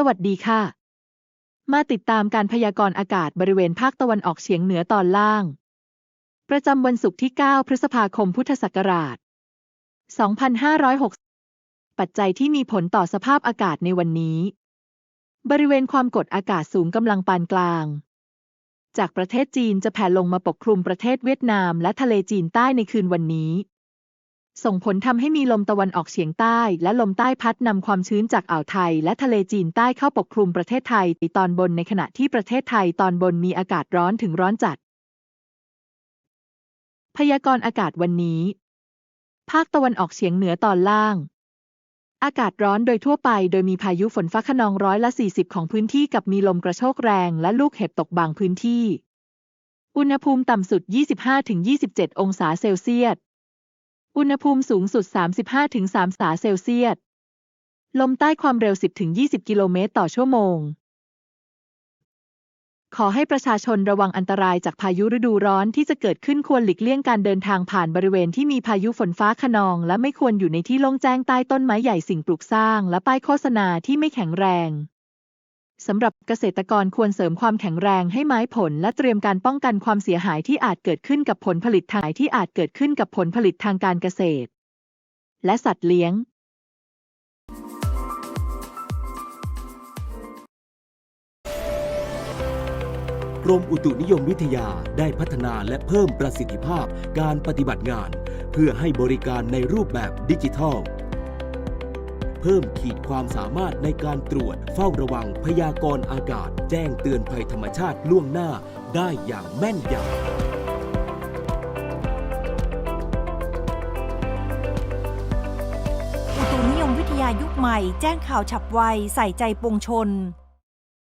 สวัสดีค่ะ มาติดตามการพยากรณ์อากาศบริเวณภาคตะวันออกเฉียงเหนือตอนล่าง ประจำวันศุกร์ที่ 9 พฤษภาคมพุทธศักราช 2560 ปัจจัยที่มีผลต่อสภาพอากาศในวันนี้ บริเวณความกดอากาศสูงกำลังปานกลาง จากประเทศจีนจะแผ่ลงมาปกคลุมประเทศเวียดนามและทะเลจีนใต้ในคืนวันนี้ ส่งผลทำให้มีลมตะวันออกเฉียงใต้ และลมใต้พัดนำความชื้นจากอ่าวไทย และทะเลจีนใต้เข้าปกคลุมประเทศไทยตอนบนในขณะที่ประเทศไทยตอนบนมีอากาศร้อนถึงร้อนจัด พยากรณ์อากาศวันนี้ ภาคตะวันออกเฉียงเหนือตอนล่าง อากาศร้อนโดยทั่วไป โดยมีพายุฝนฟ้าขนองร้อยละ 40 ของพื้นที่กับมีลมกระโชกแรงและลูกเห็บตกบางพื้นที่ อุณหภูมิต่ำสุด 25-27 องศาเซลเซียส อุณหภูมิสูงสุด 35-3องศาเซลเซียส ลมใต้ความเร็ว 10-20 กิโลเมตรต่อชั่วโมง ขอให้ประชาชนระวังอันตรายจากพายุฤดูร้อนที่จะเกิดขึ้นควรหลีกเลี่ยงการเดินทางผ่านบริเวณที่มีพายุฝนฟ้าขนอง และไม่ควรอยู่ในที่โล่งแจ้งใต้ต้นไม้ใหญ่สิ่งปลูกสร้าง และป้ายโฆษณาที่ไม่แข็งแรง สำหรับเกษตรกรควรเสริมความแข็งแรงให้ไม้ผลและเตรียมการป้องกันความเสียหายที่อาจเกิดขึ้นกับผลผลิตทางที่อาจเกิดขึ้นกับผลผลิตทางการเกษตร และสัตว์เลี้ยง กรมอุตุนิยมวิทยาได้พัฒนาและเพิ่มประสิทธิภาพการปฏิบัติงาน เพื่อให้บริการในรูปแบบดิจิทัล พิ่มขีดความสามารถในการตรวจ เฝ้าระวังพยากรณ์อากาศ แจ้งเตือนภัยธรรมชาติล่วงหน้าได้อย่างแม่นยำอุตุนิยมวิทยายุคใหม่ แจ้งข่าวฉับไว ใส่ใจปวงชน